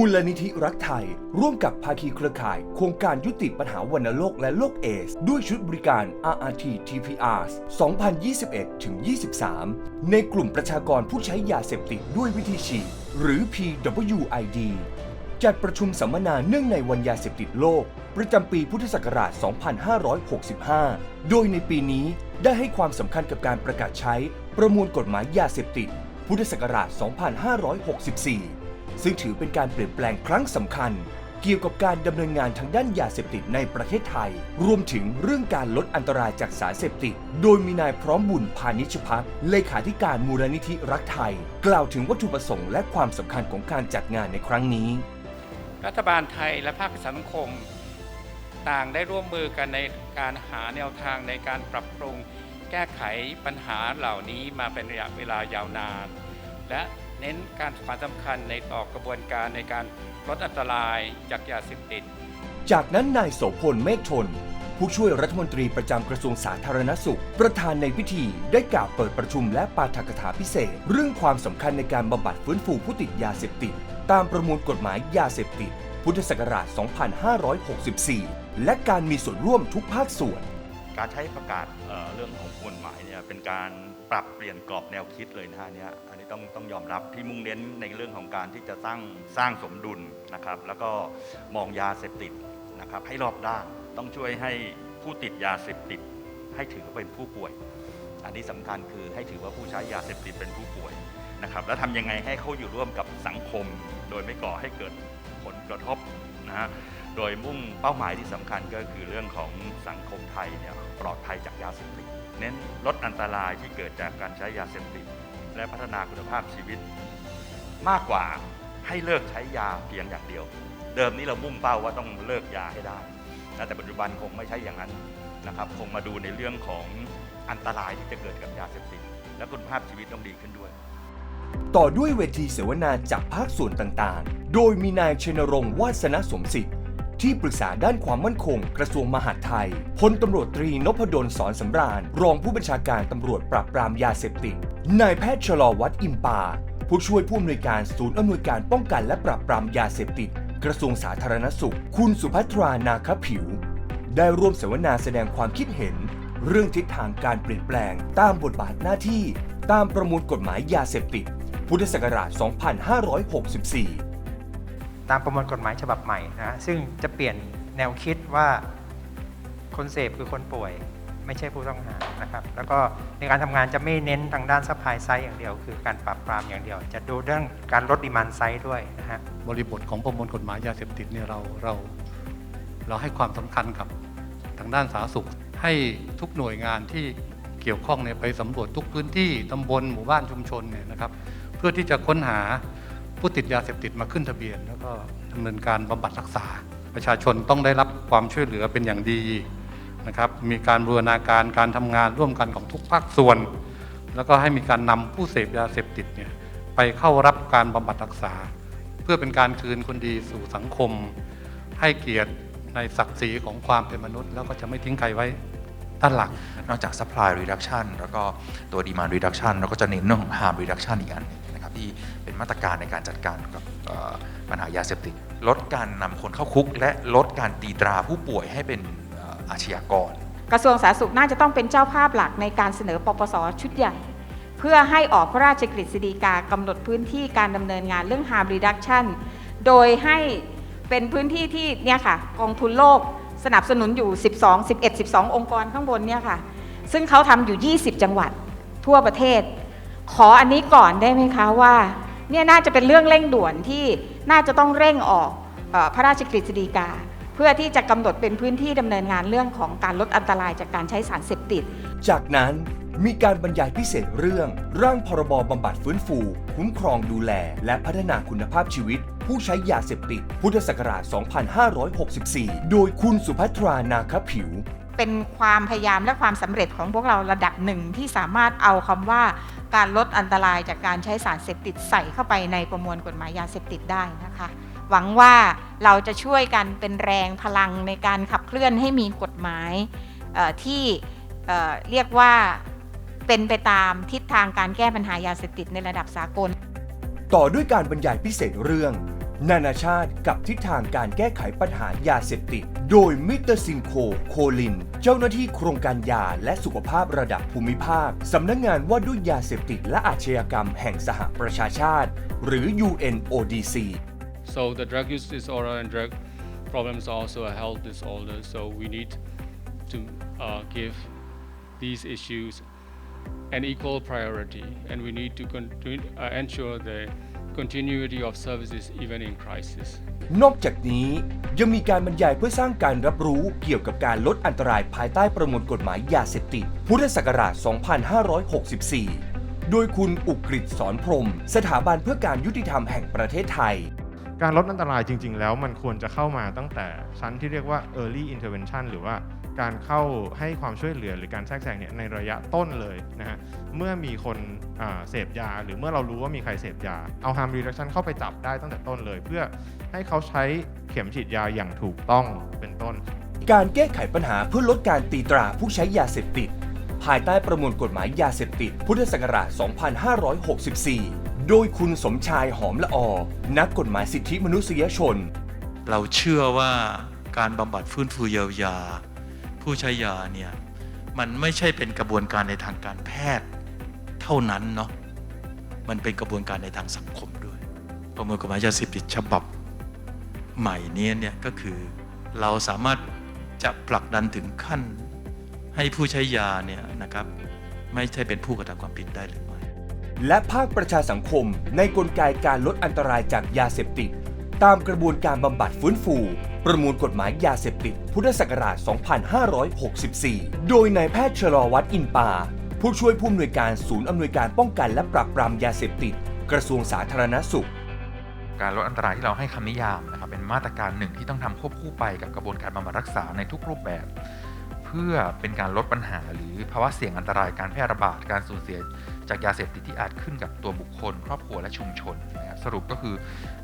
มูลนิธิรักไทย ร่วมกับภาคีเครือข่าย โครงการยุติปัญหาวัณโรคและโรคเอส ด้วยชุดบริการ RRT TPR 2021-23 ในกลุ่มประชากรผู้ใช้ยาเสพติดด้วยวิธีฉีดหรือ PWID จัดประชุมสัมมนาเนื่องในวันยาเสพติดโลก ประจำปีพุทธศักราช 2565 โดยในปีนี้ได้ให้ความสำคัญกับการประกาศใช้ประมวลกฎหมายยาเสพติด พุทธศักราช 2564 ซึ่งถือเป็นการเปลี่ยนแปลงครั้งสำคัญ เกี่ยวกับการดำเนินงานทางด้านยาเสพติดในประเทศไทย รวมถึงเรื่องการลดอันตรายจากสารเสพติด โดยมีนายพร้อมบุญพานิชพักเลขาธิการมูลนิธิรักไทย กล่าวถึงวัตถุประสงค์และความสำคัญของการจัดงานในครั้งนี้ รัฐบาลไทยและภาคสังคม ต่างได้ร่วมมือกันในการหาแนวทางในการปรับปรุงแก้ไขปัญหาเหล่านี้มาเป็นระยะเวลายาวนาน และ เน้นการความสำคัญในต่อกระบวนการในการลดอันตรายจากยาเสพติด จากนั้นนายโสพลเมฆชน ผู้ช่วยรัฐมนตรีประจำกระทรวงสาธารณสุข ประธานในพิธีได้กล่าวเปิดประชุมและปาฐกถาพิเศษ เรื่องความสำคัญในการบำบัดฟื้นฟูผู้ติดยาเสพติด ตามประมวลกฎหมายยาเสพติด พุทธศักราช 2564 และการมีส่วนร่วมทุกภาคส่วนการใช้ประกาศเอ่อเรื่องของกฎหมายเนี่ยเป็นการปรับเปลี่ยนกรอบแนวคิดเลยนะฮะเนี่ยอันนี้ ต้องต้องยอมรับที่มุ่งเน้นในเรื่องของการที่จะสร้างสร้างสมดุลนะครับ แล้วก็มองยาเสพติดนะครับ ให้รอบด้านต้องช่วยให้ผู้ติดยาเสพติด ให้ถือว่าเป็นผู้ป่วย อันนี้สำคัญคือให้ถือว่าผู้ใช้ยาเสพติดเป็นผู้ป่วยนะครับ แล้วทำยังไงให้เขาอยู่ร่วมกับสังคม โดยไม่ก่อให้เกิดผลกระทบนะฮะโดยมุ่งเป้าหมายที่สำคัญก็คือเรื่องของสังคมไทยเนี่ยปลอดภัยจากยาเสพติดเน้นลดอันตรายที่เกิดจากการใช้ยาเสพติด และพัฒนาคุณภาพชีวิต มากกว่าให้เลิกใช้ยาเพียงอย่างเดียว เดิมนี้เรามุ่งเป้าว่าต้องเลิกยาให้ได้นะแต่ปัจจุบันคงไม่ใช่อย่างนั้นนะครับ คงมาดูในเรื่องของอันตรายที่จะเกิดกับยาเสพติดและคุณภาพชีวิตต้องดีขึ้นด้วย ต่อด้วยเวทีเสวนาจากภาคส่วนต่างๆ โดยมีนายชนรงค์วาสนสมสิทธิ์ที่ปรึกษาด้านความมั่นคง กระทรวงมหาดไทยพลตำรวจตรีนพดลสอนสำราญ รองผู้บัญชาการตำรวจปราบปรามยาเสพติด นายแพทย์ชลอวัฒน์อิมปา ผู้ช่วยผู้อำนวยการศูนย์อำนวยการป้องกันและปราบปรามยาเสพติด กระทรวงสาธารณสุข คุณสุภัทรานาคผิว ได้ร่วมเสวนาแสดงความคิดเห็น เรื่องทิศทางการเปลี่ยนแปลง ตามบทบาทหน้าที่ ตามประมวลกฎหมายยาเสพติด พุทธศักราช 2564 ตามประมวลกฎหมายฉบับใหม่นะซึ่งจะเปลี่ยนแนวคิดว่าคนเสพคือคนป่วย ไม่ใช่ผู้ต้องหานะครับ แล้วก็ในการทำงานจะไม่เน้นทางด้านซัพพลายไซด์อย่างเดียว คือการปราบปรามอย่างเดียว จะดูเรื่องการลดดีมานไซด์ด้วยนะฮะบริบทของประมวลกฎหมายยาเสพติดเนี่ยเราเราเราให้ความสำคัญกับทางด้านสาธารณสุข ให้ทุกหน่วยงานที่เกี่ยวข้องเนี่ยไปสำรวจทุกพื้นที่ตำบลหมู่บ้านชุมชนเนี่ยนะครับ เพื่อที่จะค้นหาผู้ติดยาเสพติดมาขึ้นทะเบียน แล้วก็ดำเนินการบำบัดรักษา ประชาชนต้องได้รับความช่วยเหลือเป็นอย่างดี นะครับมีการบูรณาการการทำงานร่วมกันของทุกภาคส่วน แล้วก็ให้มีการนำผู้เสพยาเสพติดเนี่ยไปเข้ารับการบำบัดรักษา เพื่อเป็นการคืนคนดีสู่สังคม ให้เกียรติในศักดิ์ศรีของความเป็นมนุษย์ แล้วก็จะไม่ทิ้งใครไว้ด้านหลัง นอกจาก supply reduction แล้วก็ตัว demand reduction เราก็จะเน้นเรื่องของ harm reduction อีกอันหนึงนะครับที่เป็นมาตรการในการจัดการกับปัญหายาเสพติด ลดการนำคนเข้าคุก และลดการตีตราผู้ป่วยให้เป็น อาชญากร กระทรวงสาธารณสุขน่าจะต้องเป็นเจ้าภาพหลักในการเสนอปปสชุดใหญ่ เพื่อให้ออกพระราชกฤษฎีกากำหนดพื้นที่การดำเนินงานเรื่อง harm reduction โดยให้เป็นพื้นที่ที่เนี่ยค่ะกองทุนโลกสนับสนุนอยู่ 12 11 12 องค์กรข้างบนเนี่ยค่ะ ซึ่งเขาทำอยู่ 20 จังหวัดทั่วประเทศ ขออันนี้ก่อนได้ไหมคะว่าเนี่ยน่าจะเป็นเรื่องเร่งด่วนที่น่าจะต้องเร่งออกออพระราชกฤษฎีกา พื่อที่จะกำหนดเป็นพื้นที่ดำเนินงานเรื่องของการลดอันตรายจากการใช้สารเสพติด จากนั้นมีการบรรยายพิเศษเรื่อง ร่างพรบ บำบัดฟื้นฟู คุ้มครองดูแล และพัฒนาคุณภาพชีวิต ผู้ใช้ยาเสพติด พุทธศักราช 2564 โดยคุณสุภัทรานาคผิว เป็นความพยายามและความสำเร็จของพวกเราระดับหนึ่งที่สามารถเอาคำว่าการลดอันตรายจากการใช้สารเสพติดใส่เข้าไปในประมวลกฎหมายยาเสพติดได้นะคะ หวังว่าเราจะช่วยกันเป็นแรงพลังในการขับเคลื่อนให้มีกฎหมายที่เรียกว่าเป็นไปตามทิศทางการแก้ปัญหายาเสพติดในระดับสากล ต่อด้วยการบรรยายพิเศษเรื่อง นานาชาติกับทิศทางการแก้ไขปัญหายาเสพติด โดยมิเตอร์ซินโค โคลิน เจ้าหน้าที่โครงการยาและสุขภาพระดับภูมิภาค สำนักงานว่าด้วยยาเสพติดและอาชญากรรมแห่งสหประชาชาติ หรือ UNODC So the drug use disorder and drug problems are also a health disorder. So we need to uh, give these issues an equal priority, and we need to con- uh, ensure the continuity of services even in crisis. นอกจากนี้ยังมีการบรรยายเพื่อสร้างการรับรู้เกี่ยวกับการลดอันตรายภายใต้ประมวลกฎหมายยาเสพติด พุทธศักราช 2564 โดยคุณอุกฤษสอนพรม สถาบันเพื่อการยุติธรรมแห่งประเทศไทย การลดอันตรายจริง ๆ แล้วมันควรจะเข้ามาตั้งแต่ชั้นที่เรียกว่า early intervention หรือว่าการเข้าให้ความช่วยเหลือหรือการแทรกแซงเนี่ยในระยะต้นเลยนะฮะเมื่อมีคนเสพยา หรือเมื่อเรารู้ว่ามีใครเสพยา เอา harm reduction เข้าไปจับได้ตั้งแต่ต้นเลย เพื่อให้เขาใช้เข็มฉีดยาอย่างถูกต้องเป็นต้น การแก้ไขปัญหาเพื่อลดการตีตราผู้ใช้ยาเสพติด ภายใต้ประมวลกฎหมายยาเสพติด พุทธศักราช 2564 โดยคุณสมชายหอมละออ นักกฎหมายสิทธิมนุษยชน เราเชื่อว่าการบำบัดฟื้นฟูเยียวยา ผู้ใช้ยาเนี่ยมันไม่ใช่เป็นกระบวนการในทางการแพทย์เท่านั้นเนาะมันเป็นกระบวนการในทางสังคมด้วย ประมวลกฎหมายยาเสพติดฉบับใหม่นี้เนี่ยก็คือเราสามารถจะผลักดันถึงขั้นให้ผู้ใช้ยาเนี่ยนะครับไม่ใช่เป็นผู้กระทำความผิดได้หรือไม่ และภาคประชาสังคมในกลไกการลดอันตรายจากยาเสพติด ตามกระบวนการบำบัดฟื้นฟู ประมวลกฎหมายยาเสพติด พุทธศักราช 2564 โดยนายแพทย์ชลอวัดอินปา ผู้ช่วยผู้อำนวยการศูนย์อำนวยการป้องกันและปราบปรามยาเสพติด กระทรวงสาธารณสุขการลดอันตรายที่เราให้คำนิยามนะครับเป็นมาตรการหนึ่งที่ต้องทำควบคู่ไปกับกระบวนการบำบัดรักษาในทุกรูปแบบ เพื่อเป็นการลดปัญหาหรือภาวะเสี่ยงอันตรายการแพร่ระบาดการสูญเสียจากยาเสพติดที่อาจขึ้นกับตัวบุคคล ครอบครัวและชุมชนนะครับสรุปก็คือ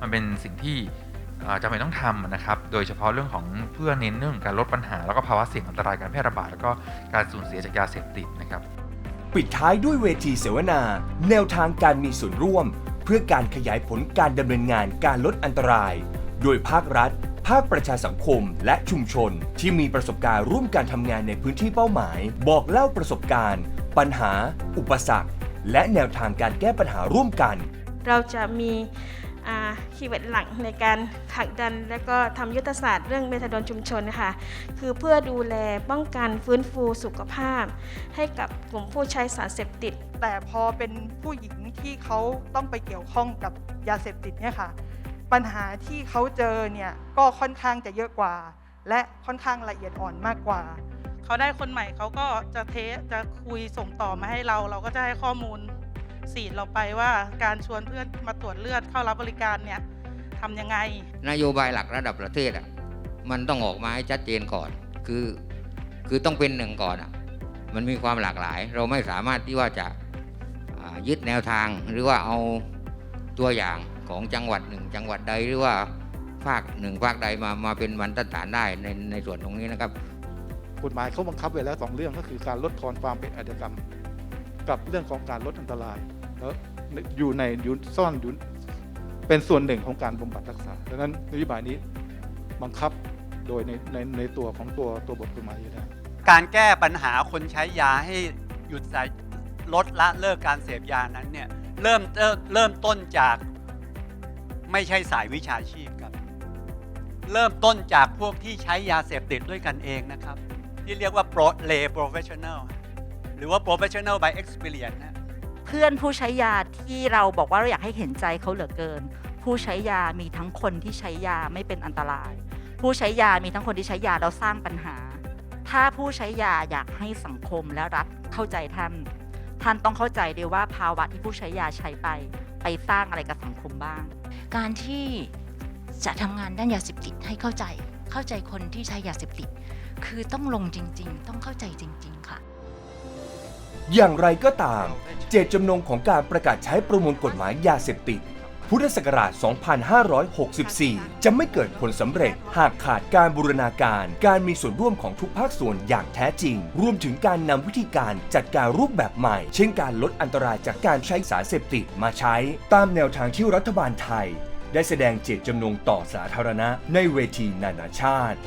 มันเป็นสิ่งที่จำเป็นต้องทำนะครับ โดยเฉพาะเรื่องของเพื่อเน้นเรื่องการลดปัญหา แล้วก็ภาวะเสี่ยงอันตรายการแพร่ระบาดแล้วก็การสูญเสียจากยาเสพติดนะครับ ปิดท้ายด้วยเวทีเสวนา แนวทางการมีส่วนร่วม เพื่อการขยายผลการดำเนินงานการลดอันตราย โดยภาครัฐ ภาคประชาสังคม และชุมชน ที่มีประสบการณ์ร่วมการทำงานในพื้นที่เป้าหมาย บอกเล่าประสบการณ์ ปัญหา อุปสรรค และแนวทางการแก้ปัญหาร่วมกัน เราจะมีคีย์เวิร์ดหลักในการผลักดัน และก็ทำยุทธศาสตร์เรื่องเมทาโดนชุมชนนะคะคือเพื่อดูแลป้องกันฟื้นฟูสุขภาพ ให้กับกลุ่มผู้ใช้สารเสพติด แต่พอเป็นผู้หญิงที่เขาต้องไปเกี่ยวข้องกับยาเสพติดเนี่ยค่ะ ปัญหาที่เขาเจอเนี่ยก็ค่อนข้างจะเยอะกว่า และค่อนข้างละเอียดอ่อนมากกว่า เขาได้คนใหม่เขาก็จะเทสจะคุยส่งต่อมาให้เรา เราก็จะให้ข้อมูลสีดเราไปว่าการชวนเพื่อนมาตรวจเลือดเข้ารับบริการเนี่ยทำยังไง นโยบายหลักระดับประเทศอะมันต้องออกมาให้ชัดเจนก่อน คือคือต้องเป็นหนึ่งก่อนอะมันมีความหลากหลาย เราไม่สามารถที่ว่าจะยึดแนวทางหรือว่าเอาตัวอย่าง ของจังหวัดหนึ่งจังหวัดใดหรือว่าภาคหนึ่งภาคใดมามาเป็นบรรทัดฐานได้ในในส่วนตรงนี้นะครับ กฎหมายเขาบังคับไว้แล้วสองเรื่องก็คือการลดทอนความเป็นอาชญากรรม กับเรื่องของการลดอันตรายแล้วอยู่ในอยู่ซ่อนอยู่เป็นส่วนหนึ่งของการบำบัดรักษาดังนั้นนโยบายนี้บังคับโดยในในในตัวของตัวตัวบทกฎหมายอยู่แล้วการแก้ปัญหาคนใช้ยาให้หยุดลดละเลิกการเสพยานั้นเนี่ยเริ่มเริ่มเริ่มต้นจาก ไม่ใช่สายวิชาชีพครับ เริ่มต้นจากพวกที่ใช้ยาเสพติดด้วยกันเองนะครับ ที่เรียกว่า pro lay professional หรือว่า professional by experience นะเพื่อนผู้ใช้ยาที่เราบอกว่าเราอยากให้เห็นใจเขาเหลือเกิน ผู้ใช้ยามีทั้งคนที่ใช้ยาไม่เป็นอันตราย ผู้ใช้ยามีทั้งคนที่ใช้ยาแล้วสร้างปัญหา ถ้าผู้ใช้ยาอยากให้สังคมและรัฐเข้าใจท่าน ท่านต้องเข้าใจด้วยว่าภาวะที่ผู้ใช้ยาใช้ไป ไปสร้างอะไรกับสังคมบ้าง การที่จะทำงานด้านยาเสพติดให้เข้าใจ เข้าใจคนที่ใช้ยาเสพติด คือต้องลงจริง ๆ ต้องเข้าใจจริง ๆ ค่ะ อย่างไรก็ตาม เจตจำนงของการประกาศใช้ประมวลกฎหมายยาเสพติด พุทธศักราช 2564 จะไม่เกิดผลสำเร็จหากขาดการบูรณาการ การมีส่วนร่วมของทุกภาคส่วนอย่างแท้จริง รวมถึงการนำวิธีการจัดการรูปแบบใหม่ เช่นการลดอันตรายจากการใช้สารเสพติดมาใช้ ตามแนวทางที่รัฐบาลไทย ได้แสดงเจตจำนงต่อสาธารณะในเวทีนานาชาติ